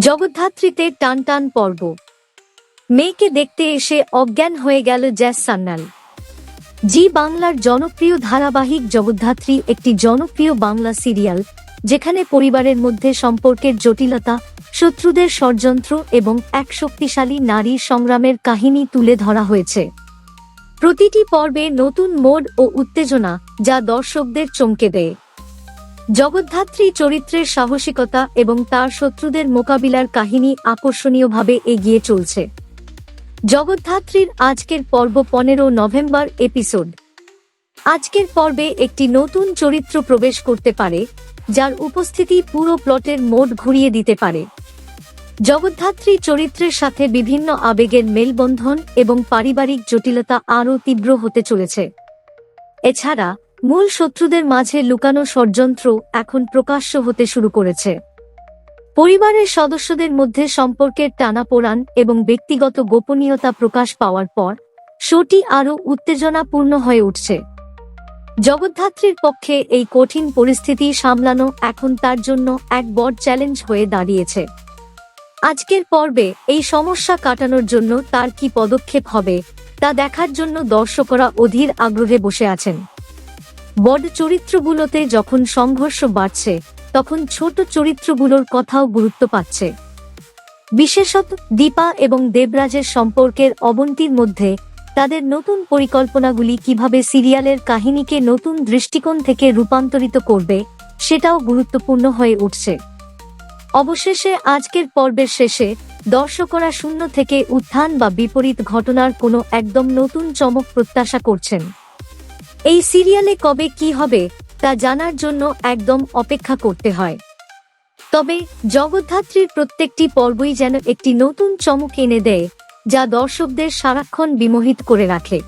জগদ্ধাত্রীতে টান টান পর্ব। মেয়েকে দেখতে এসে অজ্ঞান হয়ে গেল জ্যাস সান্নাল জি বাংলার জনপ্রিয় ধারাবাহিক জগদ্ধাত্রী একটি জনপ্রিয় বাংলা সিরিয়াল, যেখানে পরিবারের মধ্যে সম্পর্কের জটিলতা, শত্রুদের ষড়যন্ত্র এবং এক শক্তিশালী নারীর সংগ্রামের কাহিনী তুলে ধরা হয়েছে। প্রতিটি পর্বে নতুন মোড ও উত্তেজনা যা দর্শকদের চমকে দেয়। জগদ্ধাত্রী চরিত্রের সাহসিকতা এবং তার শত্রুদের মোকাবিলার কাহিনী আকর্ষণীয়ভাবে এগিয়ে চলছে। জগদ্ধাত্রীর আজকের পর্ব পনেরো নভেম্বর এপিসোড আজকের পর্বে একটি নতুন চরিত্র প্রবেশ করতে পারে, যার উপস্থিতি পুরো প্লটের মোড ঘুরিয়ে দিতে পারে। জগদ্ধাত্রী চরিত্রের সাথে বিভিন্ন আবেগের মেলবন্ধন এবং পারিবারিক জটিলতা আরও তীব্র হতে চলেছে। এছাড়া মূল শত্রুদের মাঝে লুকানো ষড়যন্ত্র এখন প্রকাশ্য হতে শুরু করেছে। পরিবারের সদস্যদের মধ্যে সম্পর্কের টানাপোড়ান এবং ব্যক্তিগত গোপনীয়তা প্রকাশ পাওয়ার পর, শোটি আরও উত্তেজনাপূর্ণ হয়ে উঠছে। জগদ্ধাত্রীর পক্ষে এই কঠিন পরিস্থিতি সামলানো এখন তার জন্য এক বড় চ্যালেঞ্জ হয়ে দাঁড়িয়েছে। আজকের পর্বে এই সমস্যা কাটানোর জন্য তার কি পদক্ষেপ হবে, তা দেখার জন্য দর্শকরা অধীর আগ্রহে বসে আছেন। বড় চরিত্রগুলোতে যখন সংঘর্ষ বাড়ছে, তখন ছোট চরিত্রগুলোর কথাও গুরুত্ব পাচ্ছে। বিশেষত দীপা এবং দেবরাজের সম্পর্কের অবন্তির মধ্যে তাদের নতুন পরিকল্পনাগুলি কীভাবে সিরিয়ালের কাহিনীকে নতুন দৃষ্টিকোণ থেকে রূপান্তরিত করবে, সেটাও গুরুত্বপূর্ণ হয়ে উঠছে। অবশেষে আজকের পর্বের শেষে দর্শকরা শূন্য থেকে উত্থান বা বিপরীত ঘটনার কোনো একদম নতুন চমক প্রত্যাশা করছেন। এই সিরিয়ালে কবে কি হবে, তা জানার জন্য একদম অপেক্ষা করতে হয়। তবে, জগদ্ধাত্রীর প্রত্যেকটি পর্বই যেন একটি নতুন চমক এনে দেয়, যা দর্শকদের সারাক্ষণ বিমোহিত করে রাখে।